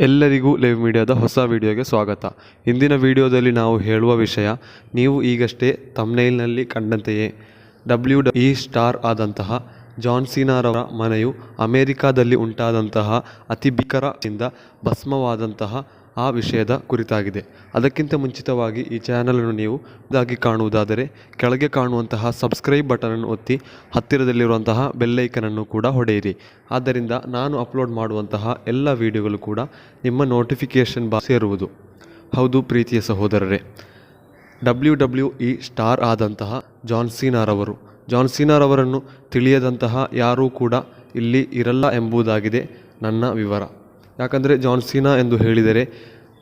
ಎಲ್ಲರಿಗೂ ಲೈವ್ ಮೀಡಿಯಾದ ಹೊಸ ವಿಡಿಯೋಗೆ ಸ್ವಾಗತ. ಇಂದಿನ ವಿಡಿಯೋದಲ್ಲಿ ನಾವು ಹೇಳುವ ವಿಷಯ, ನೀವು ಈಗಷ್ಟೇ ತಮ್ನೈಲ್ನಲ್ಲಿ ಕಂಡಂತೆಯೇ ಡಬ್ಲ್ಯೂ ಡ ಇ ಸ್ಟಾರ್ ಆದಂತಹ ಜಾನ್ ಸೀನಾರವರ ಮನೆಯು ಅಮೇರಿಕಾದಲ್ಲಿ ಉಂಟಾದಂತಹ ಅತಿ ಭೀಕರದಿಂದ ಭಸ್ಮವಾದಂತಹ ಆ ವಿಷಯದ ಕುರಿತಾಗಿದೆ. ಅದಕ್ಕಿಂತ ಮುಂಚಿತವಾಗಿ ಈ ಚಾನಲನ್ನು ನೀವು ಇದಾಗಿ ಕಾಣುವುದಾದರೆ ಕೆಳಗೆ ಕಾಣುವಂತಹ ಸಬ್ಸ್ಕ್ರೈಬ್ ಬಟನನ್ನು ಒತ್ತಿ ಹತ್ತಿರದಲ್ಲಿರುವಂತಹ ಬೆಲ್ಲೈಕನನ್ನು ಕೂಡ ಹೊಡೆಯಿರಿ. ಆದ್ದರಿಂದ ನಾನು ಅಪ್ಲೋಡ್ ಮಾಡುವಂತಹ ಎಲ್ಲ ವಿಡಿಯೋಗಳು ಕೂಡ ನಿಮ್ಮ ನೋಟಿಫಿಕೇಷನ್ ಬಾ ಸೇರುವುದು. ಹೌದು ಪ್ರೀತಿಯ ಸಹೋದರರೇ. ಡಬ್ಲ್ಯೂ ಡಬ್ಲ್ಯೂ ಇ ಸ್ಟಾರ್ ಆದಂತಹ ಜಾನ್ ಜಾನ್ಸೀನಾರವರನ್ನು ಜಾನ್ ಸೀನಾರವರನ್ನು ತಿಳಿಯದಂತಹ ಯಾರೂ ಕೂಡ ಇಲ್ಲಿ ಇರಲ್ಲ ಎಂಬುದಾಗಿದೆ ನನ್ನ ವಿವರ. ಯಾಕಂದರೆ ಜಾನ್ ಸೀನಾ ಎಂದು ಹೇಳಿದರೆ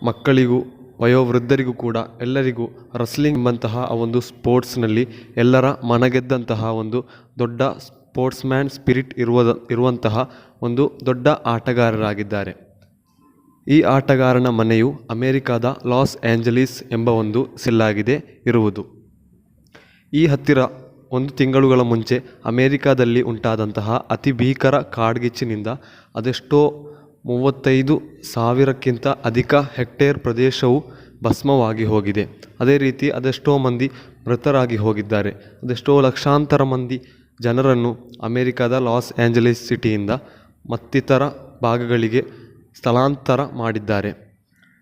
ಮಕ್ಕಳಿಗೂ, ವಯೋವೃದ್ಧರಿಗೂ ಕೂಡ ಎಲ್ಲರಿಗೂ ರಸ್ಲಿಂಗ್ ಎಂಬಂತಹ ಆ ಒಂದು ಸ್ಪೋರ್ಟ್ಸ್ನಲ್ಲಿ ಎಲ್ಲರ ಮನಗೆದ್ದಂತಹ ಒಂದು ದೊಡ್ಡ ಸ್ಪೋರ್ಟ್ಸ್ ಮ್ಯಾನ್ ಸ್ಪಿರಿಟ್ ಇರುವುದ, ಇರುವಂತಹ ಒಂದು ದೊಡ್ಡ ಆಟಗಾರರಾಗಿದ್ದಾರೆ. ಈ ಆಟಗಾರನ ಮನೆಯು ಅಮೆರಿಕಾದ ಲಾಸ್ ಏಂಜಲೀಸ್ ಎಂಬ ಒಂದು ಸಿಲ್ಲಾಗಿದೆ ಇರುವುದು. ಈ ಹತ್ತಿರ ಒಂದು ತಿಂಗಳುಗಳ ಮುಂಚೆ ಅಮೇರಿಕಾದಲ್ಲಿ ಉಂಟಾದಂತಹ ಅತಿ ಭೀಕರ ಕಾಡ್ಗಿಚ್ಚಿನಿಂದ ಅದೆಷ್ಟೋ ಮೂವತ್ತೈದು ಸಾವಿರಕ್ಕಿಂತ ಅಧಿಕ ಹೆಕ್ಟೇರ್ ಪ್ರದೇಶವು ಭಸ್ಮವಾಗಿ ಹೋಗಿದೆ. ಅದೇ ರೀತಿ ಅದೆಷ್ಟೋ ಮಂದಿ ಮೃತರಾಗಿ ಹೋಗಿದ್ದಾರೆ. ಅದೆಷ್ಟೋ ಲಕ್ಷಾಂತರ ಮಂದಿ ಜನರನ್ನು ಅಮೆರಿಕಾದ ಲಾಸ್ ಆ್ಯಂಜಲೀಸ್ ಸಿಟಿಯಿಂದ ಮತ್ತಿತರ ಭಾಗಗಳಿಗೆ ಸ್ಥಳಾಂತರ ಮಾಡಿದ್ದಾರೆ.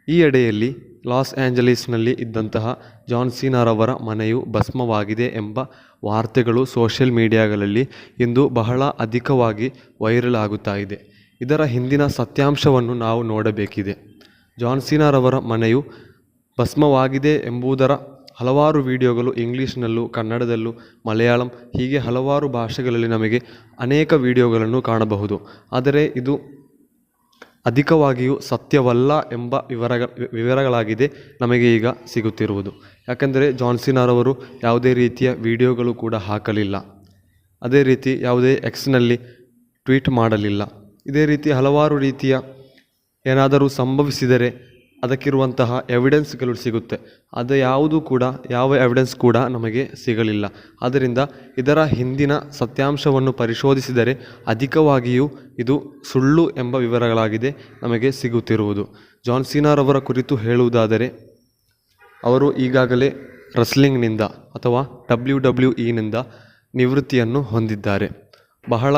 ಈ ಎಡೆಯಲ್ಲಿ ಲಾಸ್ ಏಂಜಲೀಸ್ನಲ್ಲಿ ಇದ್ದಂತಹ ಜಾನ್ ಸೀನಾರವರ ಮನೆಯು ಭಸ್ಮವಾಗಿದೆ ಎಂಬ ವಾರ್ತೆಗಳು ಸೋಷಿಯಲ್ ಮೀಡಿಯಾಗಳಲ್ಲಿ ಇಂದು ಬಹಳ ಅಧಿಕವಾಗಿ ವೈರಲ್ ಆಗುತ್ತಾ ಇದೆ. ಇದರ ಹಿಂದಿನ ಸತ್ಯಾಂಶವನ್ನು ನಾವು ನೋಡಬೇಕಿದೆ. ಜಾನ್ ಸೀನಾರವರ ಮನೆಯು ಭಸ್ಮವಾಗಿದೆ ಎಂಬುದರ ಹಲವಾರು ವಿಡಿಯೋಗಳು ಇಂಗ್ಲೀಷ್ನಲ್ಲೂ ಕನ್ನಡದಲ್ಲೂ ಮಲಯಾಳಂ, ಹೀಗೆ ಹಲವಾರು ಭಾಷೆಗಳಲ್ಲಿ ನಮಗೆ ಅನೇಕ ವಿಡಿಯೋಗಳನ್ನು ಕಾಣಬಹುದು. ಆದರೆ ಇದು ಅಧಿಕವಾಗಿಯೂ ಸತ್ಯವಲ್ಲ ಎಂಬ ವಿವರಗಳ ವಿವರಗಳಾಗಿದೆ ನಮಗೆ ಈಗ ಸಿಗುತ್ತಿರುವುದು. ಯಾಕೆಂದರೆ ಜಾನ್ಸಿನಾರವರು ಯಾವುದೇ ರೀತಿಯ ವಿಡಿಯೋಗಳು ಕೂಡ ಹಾಕಲಿಲ್ಲ. ಅದೇ ರೀತಿ ಯಾವುದೇ ಎಕ್ಸ್ನಲ್ಲಿ ಟ್ವೀಟ್ ಮಾಡಲಿಲ್ಲ. ಇದೇ ರೀತಿ ಹಲವಾರು ರೀತಿಯ ಏನಾದರೂ ಸಂಭವಿಸಿದರೆ ಅದಕ್ಕಿರುವಂತಹ ಎವಿಡೆನ್ಸ್ಗಳು ಸಿಗುತ್ತೆ. ಅದು ಯಾವುದು ಕೂಡ, ಯಾವ ಎವಿಡೆನ್ಸ್ ಕೂಡ ನಮಗೆ ಸಿಗಲಿಲ್ಲ. ಆದ್ದರಿಂದ ಇದರ ಹಿಂದಿನ ಸತ್ಯಾಂಶವನ್ನು ಪರಿಶೋಧಿಸಿದರೆ ಅಧಿಕವಾಗಿಯೂ ಇದು ಸುಳ್ಳು ಎಂಬ ವಿವರಗಳಾಗಿದೆ ನಮಗೆ ಸಿಗುತ್ತಿರುವುದು. ಜಾನ್ ಸೀನಾರವರ ಕುರಿತು ಹೇಳುವುದಾದರೆ, ಅವರು ಈಗಾಗಲೇ ರಸ್ಲಿಂಗ್ನಿಂದ ಅಥವಾ ಡಬ್ಲ್ಯೂ ಡಬ್ಲ್ಯೂ ಇನಿಂದ ನಿವೃತ್ತಿಯನ್ನು ಹೊಂದಿದ್ದಾರೆ. ಬಹಳ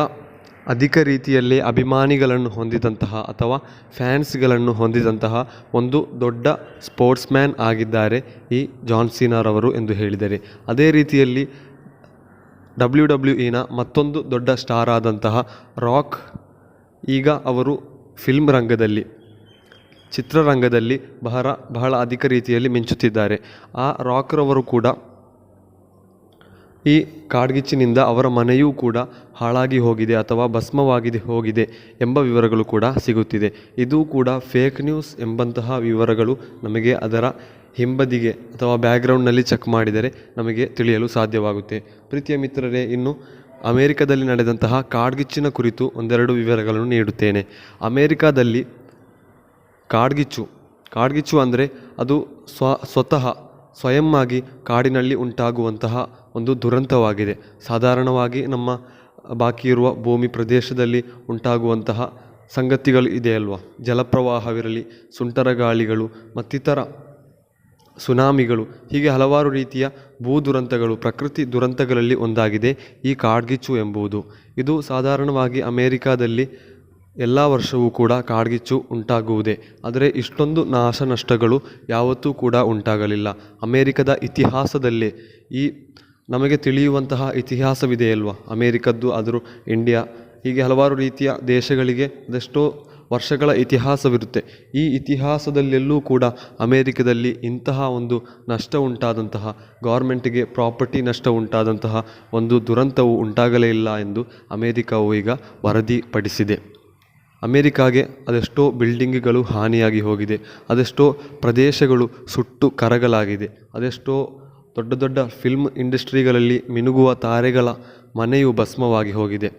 ಅಧಿಕ ರೀತಿಯಲ್ಲಿ ಅಭಿಮಾನಿಗಳನ್ನು ಹೊಂದಿದಂತಹ ಅಥವಾ ಫ್ಯಾನ್ಸ್ಗಳನ್ನು ಹೊಂದಿದಂತಹ ಒಂದು ದೊಡ್ಡ ಸ್ಪೋರ್ಟ್ಸ್ ಮ್ಯಾನ್ ಆಗಿದ್ದಾರೆ ಈ ಜಾನ್ ಸೀನಾರವರು ಎಂದು ಹೇಳಿದರೆ. ಅದೇ ರೀತಿಯಲ್ಲಿ ಡಬ್ಲ್ಯೂ ಡಬ್ಲ್ಯೂ ಇನ ಮತ್ತೊಂದು ದೊಡ್ಡ ಸ್ಟಾರ್ ಆದಂತಹ ರಾಕ್ ಈಗ ಅವರು ಫಿಲ್ಮ್ ರಂಗದಲ್ಲಿ, ಚಿತ್ರರಂಗದಲ್ಲಿ ಬಹಳ ಬಹಳ ಅಧಿಕ ರೀತಿಯಲ್ಲಿ ಮಿಂಚುತ್ತಿದ್ದಾರೆ. ಆ ರಾಕ್ರವರು ಕೂಡ ಈ ಕಾಡ್ಗಿಚ್ಚಿನಿಂದ ಅವರ ಮನೆಯೂ ಕೂಡ ಹಾಳಾಗಿ ಹೋಗಿದೆ ಅಥವಾ ಭಸ್ಮವಾಗಿದೆ ಹೋಗಿದೆ ಎಂಬ ವಿವರಗಳು ಕೂಡ ಸಿಗುತ್ತಿದೆ. ಇದು ಕೂಡ ಫೇಕ್ ನ್ಯೂಸ್ ಎಂಬಂತಹ ವಿವರಗಳು ನಮಗೆ ಅದರ ಹಿಂಬದಿಗೆ ಅಥವಾ ಬ್ಯಾಕ್ಗ್ರೌಂಡ್ನಲ್ಲಿ ಚೆಕ್ ಮಾಡಿದರೆ ನಮಗೆ ತಿಳಿಯಲು ಸಾಧ್ಯವಾಗುತ್ತೆ. ಪ್ರೀತಿಯ ಮಿತ್ರರೇ, ಇನ್ನು ಅಮೇರಿಕಾದಲ್ಲಿ ನಡೆದಂತಹ ಕಾಡ್ಗಿಚ್ಚಿನ ಕುರಿತು ಒಂದೆರಡು ವಿವರಗಳನ್ನು ನೀಡುತ್ತೇನೆ. ಅಮೇರಿಕಾದಲ್ಲಿ ಕಾಡ್ಗಿಚ್ಚು ಕಾಡ್ಗಿಚ್ಚು ಅಂದರೆ ಅದು ಸ್ವ, ಸ್ವತಃ ಆಗಿ ಕಾಡಿನಲ್ಲಿ ಉಂಟಾಗುವಂತಹ ಒಂದು ದುರಂತವಾಗಿದೆ. ಸಾಧಾರಣವಾಗಿ ನಮ್ಮ ಬಾಕಿ ಇರುವ ಭೂಮಿ ಪ್ರದೇಶದಲ್ಲಿ ಉಂಟಾಗುವಂತಹ ಸಂಗತಿಗಳು ಇದೆಯಲ್ವ ಜಲಪ್ರವಾಹವಿರಲಿ, ಸುಂಟರ ಗಾಳಿಗಳು, ಮತ್ತಿತರ ಸುನಾಮಿಗಳು, ಹೀಗೆ ಹಲವಾರು ರೀತಿಯ ಭೂ ದುರಂತಗಳು, ಪ್ರಕೃತಿ ದುರಂತಗಳಲ್ಲಿ ಒಂದಾಗಿದೆ ಈ ಕಾಡ್ಗಿಚ್ಚು ಎಂಬುದು ಇದು ಸಾಧಾರಣವಾಗಿ ಅಮೇರಿಕಾದಲ್ಲಿ ಎಲ್ಲ ವರ್ಷವೂ ಕೂಡ ಕಾಡ್ಗಿಚ್ಚು ಉಂಟಾಗುವುದೇ. ಆದರೆ ಇಷ್ಟೊಂದು ನಾಶನಷ್ಟಗಳು ಯಾವತ್ತೂ ಕೂಡ ಉಂಟಾಗಲಿಲ್ಲ. ಅಮೇರಿಕದ ಇತಿಹಾಸದಲ್ಲೇ ಈ ನಮಗೆ ತಿಳಿಯುವಂತಹ ಇತಿಹಾಸವಿದೆಯಲ್ವ ಅಮೇರಿಕದ್ದು, ಆದರೂ ಇಂಡಿಯಾ, ಹೀಗೆ ಹಲವಾರು ರೀತಿಯ ದೇಶಗಳಿಗೆ ಅದೆಷ್ಟೋ ವರ್ಷಗಳ ಇತಿಹಾಸವಿರುತ್ತೆ. ಈ ಇತಿಹಾಸದಲ್ಲೆಲ್ಲೂ ಕೂಡ ಅಮೇರಿಕದಲ್ಲಿ ಇಂತಹ ಒಂದು ನಷ್ಟ ಉಂಟಾದಂತಹ, ಗೌರ್ಮೆಂಟಿಗೆ ಪ್ರಾಪರ್ಟಿ ನಷ್ಟ ಉಂಟಾದಂತಹ ಒಂದು ದುರಂತವು ಉಂಟಾಗಲೇ ಇಲ್ಲ ಎಂದು ಅಮೇರಿಕಾವು ಈಗ ವರದಿಪಡಿಸಿದೆ. ಅಮೇರಿಕಾಗೆ ಅದೆಷ್ಟೋ ಬಿಲ್ಡಿಂಗ್ಗಳು ಹಾನಿಯಾಗಿ ಹೋಗಿದೆ, ಅದೆಷ್ಟೋ ಪ್ರದೇಶಗಳು ಸುಟ್ಟು ಕರಗಲಾಗಿದೆ, ಅದೆಷ್ಟೋ ದೊಡ್ಡ ದೊಡ್ಡ ಫಿಲ್ಮ್ ಇಂಡಸ್ಟ್ರಿಗಳಲ್ಲಿ ಮಿನುಗುವ ತಾರೆಗಳ ಮನೆಯು ಭಸ್ಮವಾಗಿ ಹೋಗಿದೆ.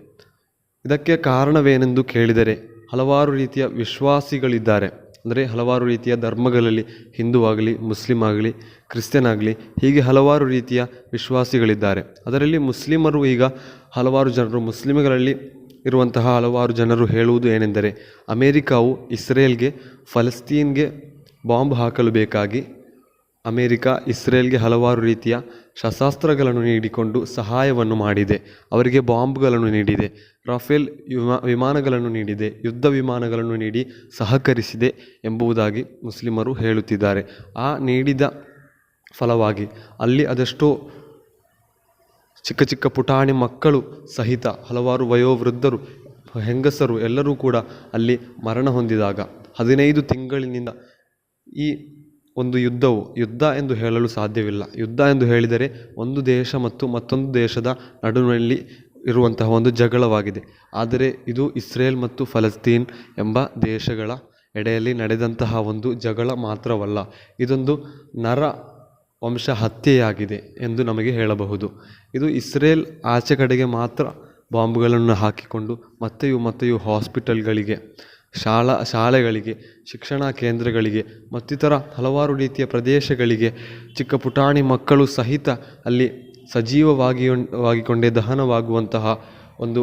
ಇದಕ್ಕೆ ಕಾರಣವೇನೆಂದು ಕೇಳಿದರೆ, ಹಲವಾರು ರೀತಿಯ ವಿಶ್ವಾಸಿಗಳಿದ್ದಾರೆ. ಅಂದರೆ ಹಲವಾರು ರೀತಿಯ ಧರ್ಮಗಳಲ್ಲಿ ಹಿಂದೂ ಆಗಲಿ ಮುಸ್ಲಿಂ ಆಗಲಿ ಕ್ರಿಶ್ಚಿಯನ್ ಆಗಲಿ ಹೀಗೆ ಹಲವಾರು ರೀತಿಯ ವಿಶ್ವಾಸಿಗಳಿದ್ದಾರೆ. ಅದರಲ್ಲಿ ಮುಸ್ಲಿಮರು ಈಗ ಹಲವಾರು ಜನರು, ಮುಸ್ಲಿಮ್ಗಳಲ್ಲಿ ಇರುವಂತಹ ಹಲವಾರು ಜನರು ಹೇಳುವುದು ಏನೆಂದರೆ, ಅಮೇರಿಕಾವು ಇಸ್ರೇಲ್ಗೆ, ಫಲಸ್ತೀನ್ಗೆ ಬಾಂಬ್ ಹಾಕಲು ಬೇಕಾಗಿ ಅಮೇರಿಕ, ಇಸ್ರೇಲ್ಗೆ ಹಲವಾರು ರೀತಿಯ ಶಸ್ತ್ರಾಸ್ತ್ರಗಳನ್ನು ನೀಡಿಕೊಂಡು ಸಹಾಯವನ್ನು ಮಾಡಿದೆ. ಅವರಿಗೆ ಬಾಂಬ್ಗಳನ್ನು ನೀಡಿದೆ. ರಫೇಲ್ ವಿಮಾ, ವಿಮಾನಗಳನ್ನು ನೀಡಿದೆ. ಯುದ್ಧ ವಿಮಾನಗಳನ್ನು ನೀಡಿ ಸಹಕರಿಸಿದೆ ಎಂಬುದಾಗಿ ಮುಸ್ಲಿಮರು ಹೇಳುತ್ತಿದ್ದಾರೆ. ಆ ನೀಡಿದ ಫಲವಾಗಿ ಅಲ್ಲಿ ಅದೆಷ್ಟೋ ಚಿಕ್ಕ ಚಿಕ್ಕ ಪುಟಾಣಿ ಮಕ್ಕಳು ಸಹಿತ ಹಲವಾರು ವಯೋವೃದ್ಧರು, ಹೆಂಗಸರು ಎಲ್ಲರೂ ಕೂಡ ಅಲ್ಲಿ ಮರಣ ಹೊಂದಿದಾಗ ಹದಿನೈದು ತಿಂಗಳಿನಿಂದ ಈ ಒಂದು ಯುದ್ಧವು ಯುದ್ಧ ಎಂದು ಹೇಳಲು ಸಾಧ್ಯವಿಲ್ಲ. ಯುದ್ಧ ಎಂದು ಹೇಳಿದರೆ ಒಂದು ದೇಶ ಮತ್ತು ಮತ್ತೊಂದು ದೇಶದ ನಡುವಿನಲ್ಲಿ ಇರುವಂತಹ ಒಂದು ಜಗಳವಾಗಿದೆ. ಆದರೆ ಇದು ಇಸ್ರೇಲ್ ಮತ್ತು ಫಲಸ್ತೀನ್ ಎಂಬ ದೇಶಗಳ ಎಡೆಯಲ್ಲಿ ನಡೆದಂತಹ ಒಂದು ಜಗಳ ಮಾತ್ರವಲ್ಲ, ಇದೊಂದು ನರ ವಂಶ ಹತ್ಯೆಯಾಗಿದೆ ಎಂದು ನಮಗೆ ಹೇಳಬಹುದು. ಇದು ಇಸ್ರೇಲ್ ಆಚೆ ಕಡೆಗೆ ಮಾತ್ರ ಬಾಂಬ್ಗಳನ್ನು ಹಾಕಿಕೊಂಡು ಮತ್ತೆಯೂ ಮತ್ತೆಯೂ ಹಾಸ್ಪಿಟಲ್ಗಳಿಗೆ ಶಾಲಾ, ಶಾಲೆಗಳಿಗೆ, ಶಿಕ್ಷಣ ಕೇಂದ್ರಗಳಿಗೆ, ಮತ್ತಿತರ ಹಲವಾರು ರೀತಿಯ ಪ್ರದೇಶಗಳಿಗೆ ಚಿಕ್ಕ ಪುಟಾಣಿ ಮಕ್ಕಳು ಸಹಿತ ಅಲ್ಲಿ ಸಜೀವವಾಗಿ ವಾಗಿಕೊಂಡೇ ದಹನವಾಗುವಂತಹ ಒಂದು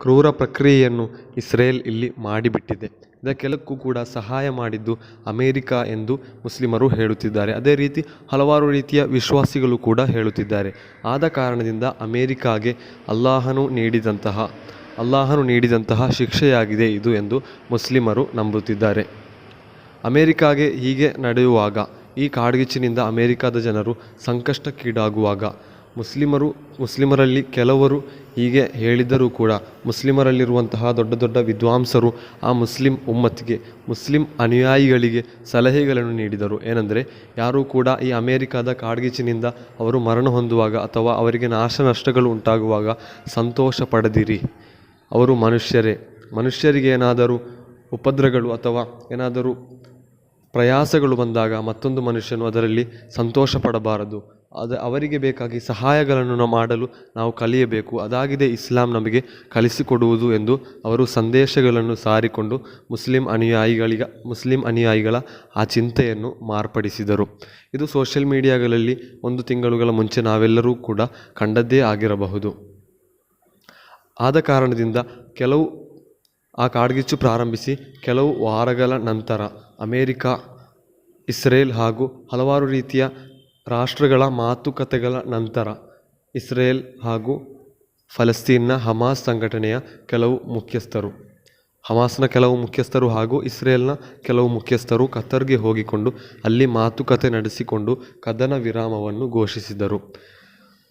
ಕ್ರೂರ ಪ್ರಕ್ರಿಯೆಯನ್ನು ಇಸ್ರೇಲ್ ಇಲ್ಲಿ ಮಾಡಿಬಿಟ್ಟಿದೆ. ಇದಕ್ಕೆಲ್ಲಕ್ಕೂ ಕೂಡ ಸಹಾಯ ಮಾಡಿದ್ದು ಅಮೇರಿಕ ಎಂದು ಮುಸ್ಲಿಮರು ಹೇಳುತ್ತಿದ್ದಾರೆ. ಅದೇ ರೀತಿ ಹಲವಾರು ರೀತಿಯ ವಿಶ್ವಾಸಿಗಳು ಕೂಡ ಹೇಳುತ್ತಿದ್ದಾರೆ. ಆದ ಕಾರಣದಿಂದ ಅಮೇರಿಕಾಗೆ ಅಲ್ಲಾಹನು ನೀಡಿದಂತಹ ಅಲ್ಲಾಹನು ನೀಡಿದಂತಹ ಶಿಕ್ಷೆಯಾಗಿದೆ ಇದು ಎಂದು ಮುಸ್ಲಿಮರು ನಂಬುತ್ತಿದ್ದಾರೆ. ಅಮೇರಿಕಾಗೆ ಹೀಗೆ ನಡೆಯುವಾಗ, ಈ ಕಾಡ್ಗಿಚ್ಚಿನಿಂದ ಅಮೇರಿಕಾದ ಜನರು ಸಂಕಷ್ಟಕ್ಕೀಡಾಗುವಾಗ, ಮುಸ್ಲಿಮರು, ಮುಸ್ಲಿಮರಲ್ಲಿ ಕೆಲವರು ಹೀಗೆ ಹೇಳಿದರೂ ಕೂಡ ಮುಸ್ಲಿಮರಲ್ಲಿರುವಂತಹ ದೊಡ್ಡ ದೊಡ್ಡ ವಿದ್ವಾಂಸರು ಆ ಮುಸ್ಲಿಂ ಉಮ್ಮತ್ತಿಗೆ ಮುಸ್ಲಿಂ ಅನುಯಾಯಿಗಳಿಗೆ ಸಲಹೆಗಳನ್ನು ನೀಡಿದರು. ಏನೆಂದರೆ, ಯಾರೂ ಕೂಡ ಈ ಅಮೇರಿಕಾದ ಕಾಡ್ಗಿಚ್ಚಿನಿಂದ ಅವರು ಮರಣ ಹೊಂದುವಾಗ ಅಥವಾ ಅವರಿಗೆ ನಾಶ ನಷ್ಟಗಳು ಉಂಟಾಗುವಾಗ ಸಂತೋಷ ಪಡೆದಿರಿ. ಅವರು ಮನುಷ್ಯರೇ. ಮನುಷ್ಯರಿಗೆ ಏನಾದರೂ ಉಪದ್ರಗಳು ಅಥವಾ ಏನಾದರೂ ಪ್ರಯಾಸಗಳು ಬಂದಾಗ ಮತ್ತೊಂದು ಮನುಷ್ಯನು ಅದರಲ್ಲಿ ಸಂತೋಷ ಪಡಬಾರದು ಅದು ಅವರಿಗೆ ಬೇಕಾಗಿ ಸಹಾಯಗಳನ್ನು ಮಾಡಲು ನಾವು ಕಲಿಯಬೇಕು. ಅದಾಗಿದೆ ಇಸ್ಲಾಂ ನಮಗೆ ಕಲಿಸಿಕೊಡುವುದು ಎಂದು ಅವರು ಸಂದೇಶಗಳನ್ನು ಸಾರಿಕೊಂಡು ಮುಸ್ಲಿಂ ಅನುಯಾಯಿಗಳಿಗ, ಮುಸ್ಲಿಂ ಅನುಯಾಯಿಗಳ ಆ ಚಿಂತೆಯನ್ನು ಮಾರ್ಪಡಿಸಿದರು. ಇದು ಸೋಷಿಯಲ್ ಮೀಡಿಯಾಗಳಲ್ಲಿ ಒಂದು ತಿಂಗಳುಗಳ ಮುಂಚೆ ನಾವೆಲ್ಲರೂ ಕೂಡ ಕಂಡದ್ದೇ ಆಗಿರಬಹುದು. ಆದ ಕಾರಣದಿಂದ ಕೆಲವು ಆ ಕಾಡ್ಗಿಚ್ಚು ಪ್ರಾರಂಭಿಸಿ ಕೆಲವು ವಾರಗಳ ನಂತರ ಅಮೇರಿಕ, ಇಸ್ರೇಲ್ ಹಾಗೂ ಹಲವಾರು ರೀತಿಯ ರಾಷ್ಟ್ರಗಳ ಮಾತುಕತೆಗಳ ನಂತರ ಇಸ್ರೇಲ್ ಹಾಗೂ ಫಲಸ್ತೀನ್ನ ಹಮಾಸ್ ಸಂಘಟನೆಯ ಕೆಲವು ಮುಖ್ಯಸ್ಥರು, ಹಮಾಸ್ನ ಕೆಲವು ಮುಖ್ಯಸ್ಥರು ಹಾಗೂ ಇಸ್ರೇಲ್ನ ಕೆಲವು ಮುಖ್ಯಸ್ಥರು ಕತ್ತರ್ಗೆ ಹೋಗಿಕೊಂಡು ಅಲ್ಲಿ ಮಾತುಕತೆ ನಡೆಸಿಕೊಂಡು ಕದನ ವಿರಾಮವನ್ನು ಘೋಷಿಸಿದರು.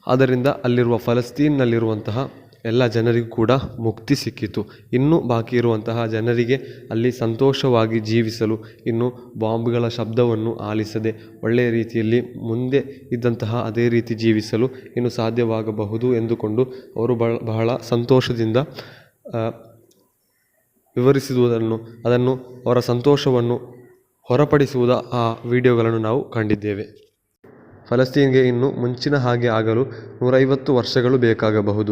ಆದ್ದರಿಂದ ಅಲ್ಲಿರುವ ಫಲಸ್ತೀನ್ನಲ್ಲಿರುವಂತಹ ಎಲ್ಲ ಜನರಿಗೂ ಕೂಡ ಮುಕ್ತಿ ಸಿಕ್ಕಿತು. ಇನ್ನು ಬಾಕಿ ಇರುವಂತಹ ಜನರಿಗೆ ಅಲ್ಲಿ ಸಂತೋಷವಾಗಿ ಜೀವಿಸಲು ಇನ್ನು ಬಾಂಬ್ಗಳ ಶಬ್ದವನ್ನು ಆಲಿಸದೆ ಒಳ್ಳೆಯ ರೀತಿಯಲ್ಲಿ ಮುಂದೆ ಇದ್ದಂತಹ ಅದೇ ರೀತಿ ಜೀವಿಸಲು ಇನ್ನು ಸಾಧ್ಯವಾಗಬಹುದು ಎಂದುಕೊಂಡು ಅವರು ಬಹಳ ಬಹಳ ಸಂತೋಷದಿಂದ ವಿವರಿಸುವುದನ್ನು ಅದನ್ನು ಅವರ ಸಂತೋಷವನ್ನು ಹೊರಪಡಿಸುವುದ, ಆ ವಿಡಿಯೋಗಳನ್ನು ನಾವು ಕಂಡಿದ್ದೇವೆ. ಫಲಸ್ತೀನ್ಗೆ ಇನ್ನು ಮುಂಚಿನ ಹಾಗೆ ಆಗಲು ನೂರೈವತ್ತು ವರ್ಷಗಳು ಬೇಕಾಗಬಹುದು.